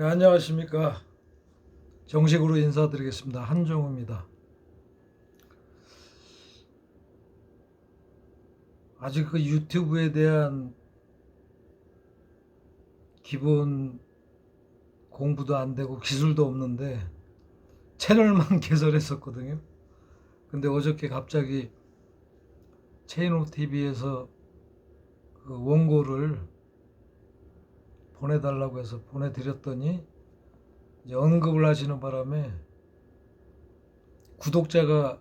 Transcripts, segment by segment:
네, 안녕하십니까. 정식으로 인사드리겠습니다. 한종우입니다. 아직 그 유튜브에 대한 기본 공부도 안 되고 기술도 없는데 채널만 개설했었거든요. 근데 어저께 갑자기 체인호 TV에서 그 원고를 보내달라고 해서 보내드렸더니 이제 언급을 하시는 바람에 구독자가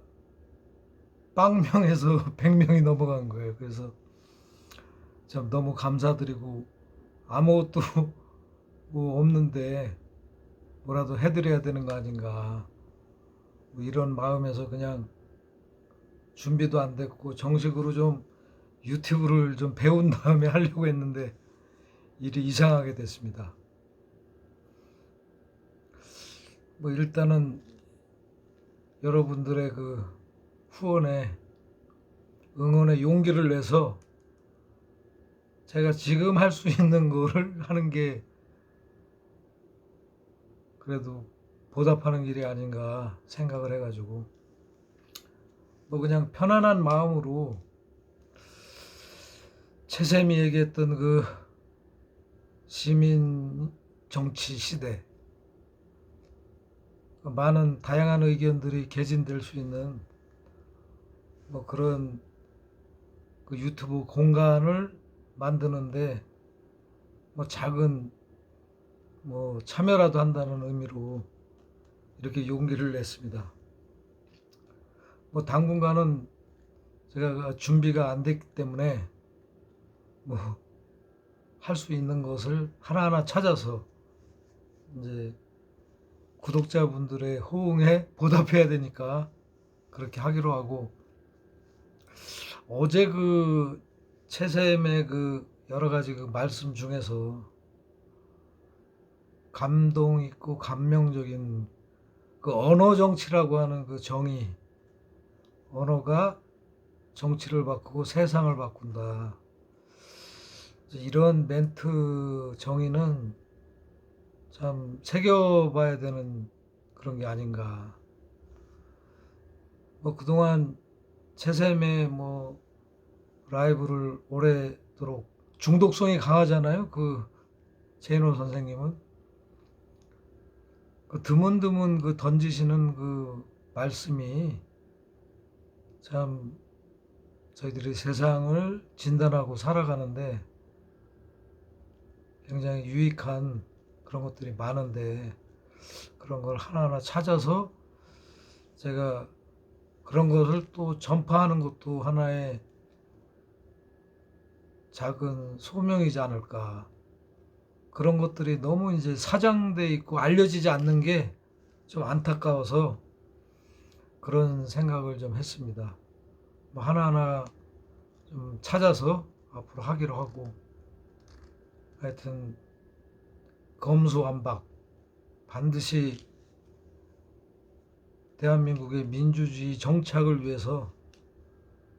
빵명에서 100명이 넘어간 거예요. 그래서 참 너무 감사드리고 아무것도 뭐 없는데 뭐라도 해드려야 되는 거 아닌가 뭐 이런 마음에서 그냥 준비도 안 됐고 정식으로 좀 유튜브를 좀 배운 다음에 하려고 했는데 일이 이상하게 됐습니다. 뭐 일단은 여러분들의 그 후원에 응원에 용기를 내서 제가 지금 할 수 있는 거를 하는 게 그래도 보답하는 길이 아닌가 생각을 해가지고 뭐 그냥 편안한 마음으로 최샘이 얘기했던 그 시민 정치 시대 많은 다양한 의견들이 개진될 수 있는 뭐 그런 그 유튜브 공간을 만드는데 뭐 작은 뭐 참여라도 한다는 의미로 이렇게 용기를 냈습니다. 뭐 당분간은 제가 준비가 안 됐기 때문에 뭐 할 수 있는 것을 하나하나 찾아서 이제 구독자분들의 호응에 보답해야 되니까 그렇게 하기로 하고 어제 그 최샘의 그 여러 가지 그 말씀 중에서 감동 있고 감명적인 그 언어 정치라고 하는 그 정의 언어가 정치를 바꾸고 세상을 바꾼다. 이런 멘트 정의는 참 새겨봐야 되는 그런 게 아닌가. 뭐 그동안 최샘의 뭐 라이브를 오래도록 중독성이 강하잖아요. 그 제노 선생님은 그 드문드문 그 던지시는 그 말씀이 참 저희들이 세상을 진단하고 살아가는데 굉장히 유익한 그런 것들이 많은데 그런 걸 하나하나 찾아서 제가 그런 것을 또 전파하는 것도 하나의 작은 소명이지 않을까. 그런 것들이 너무 이제 사장돼 있고 알려지지 않는 게 좀 안타까워서 그런 생각을 좀 했습니다. 뭐 하나하나 좀 찾아서 앞으로 하기로 하고 하여튼 검수완박 반드시 대한민국의 민주주의 정착을 위해서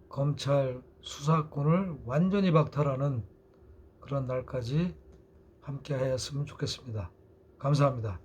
검찰 수사권을 완전히 박탈하는 그런 날까지 함께 하였으면 좋겠습니다. 감사합니다.